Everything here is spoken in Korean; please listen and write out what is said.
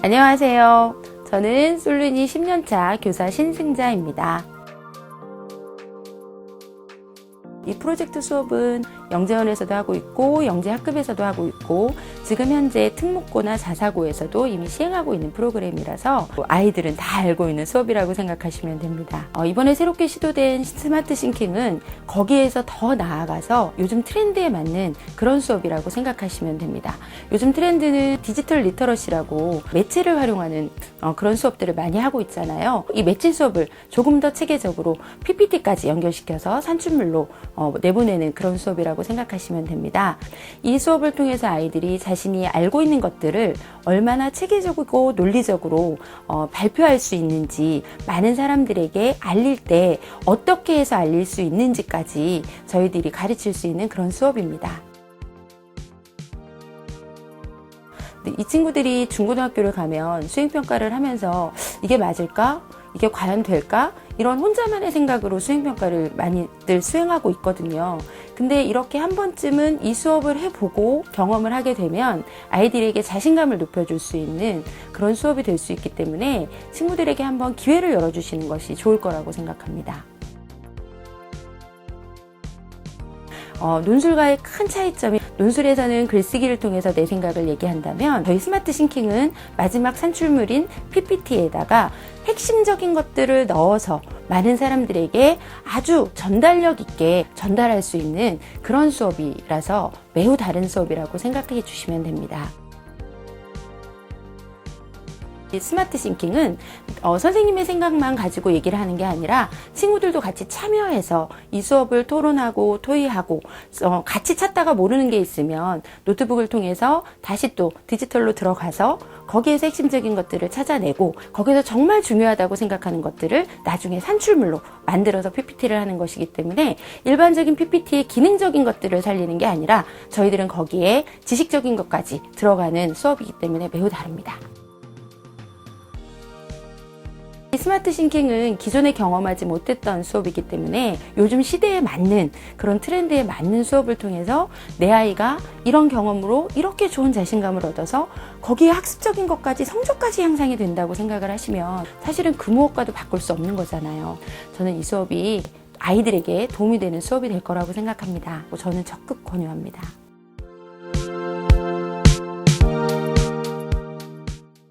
안녕하세요. 저는 솔루니 10년차 교사 신승자입니다. 이 프로젝트 수업은 영재원에서도 하고 있고 영재학급에서도 하고 있고 지금 현재 특목고나 자사고에서도 이미 시행하고 있는 프로그램이라서 아이들은 다 알고 있는 수업이라고 생각하시면 됩니다. 어, 이번에 새롭게 시도된 스마트 싱킹은 거기에서 더 나아가서 요즘 트렌드에 맞는 그런 수업이라고 생각하시면 됩니다. 요즘 트렌드는 디지털 리터러시라고 매체를 활용하는 어, 그런 수업들을 많이 하고 있잖아요. 이 매체 수업을 조금 더 체계적으로 PPT까지 연결시켜서 산출물로 어, 내보내는 그런 수업이라고 생각하시면 됩니다. 이 수업을 통해서 아이들이 자신이 알고 있는 것들을 얼마나 체계적이고 논리적으로 어, 발표할 수 있는지 많은 사람들에게 알릴 때 어떻게 해서 알릴 수 있는지까지 저희들이 가르칠 수 있는 그런 수업입니다. 이 친구들이 중고등학교를 가면 수행평가를 하면서 이게 맞을까? 이게 과연 될까? 이런 혼자만의 생각으로 수행평가를 많이들 수행하고 있거든요. 근데 이렇게 한 번쯤은 이 수업을 해보고 경험을 하게 되면 아이들에게 자신감을 높여줄 수 있는 그런 수업이 될 수 있기 때문에 친구들에게 한번 기회를 열어주시는 것이 좋을 거라고 생각합니다. 어, 논술과의 큰 차이점이 논술에서는 글쓰기를 통해서 내 생각을 얘기한다면 저희 스마트 싱킹은 마지막 산출물인 PPT에다가 핵심적인 것들을 넣어서 많은 사람들에게 아주 전달력 있게 전달할 수 있는 그런 수업이라서 매우 다른 수업이라고 생각해 주시면 됩니다. 이 스마트 싱킹은 어, 선생님의 생각만 가지고 얘기를 하는 게 아니라 친구들도 같이 참여해서 이 수업을 토론하고 토의하고 어, 같이 찾다가 모르는 게 있으면 노트북을 통해서 다시 또 디지털로 들어가서 거기에서 핵심적인 것들을 찾아내고 거기서 정말 중요하다고 생각하는 것들을 나중에 산출물로 만들어서 PPT를 하는 것이기 때문에 일반적인 PPT의 기능적인 것들을 살리는 게 아니라 저희들은 거기에 지식적인 것까지 들어가는 수업이기 때문에 매우 다릅니다. 스마트 싱킹은 기존에 경험하지 못했던 수업이기 때문에 요즘 시대에 맞는 그런 트렌드에 맞는 수업을 통해서 내 아이가 이런 경험으로 이렇게 좋은 자신감을 얻어서 거기에 학습적인 것까지 성적까지 향상이 된다고 생각을 하시면 사실은 그 무엇과도 바꿀 수 없는 거잖아요. 저는 이 수업이 아이들에게 도움이 되는 수업이 될 거라고 생각합니다. 저는 적극 권유합니다.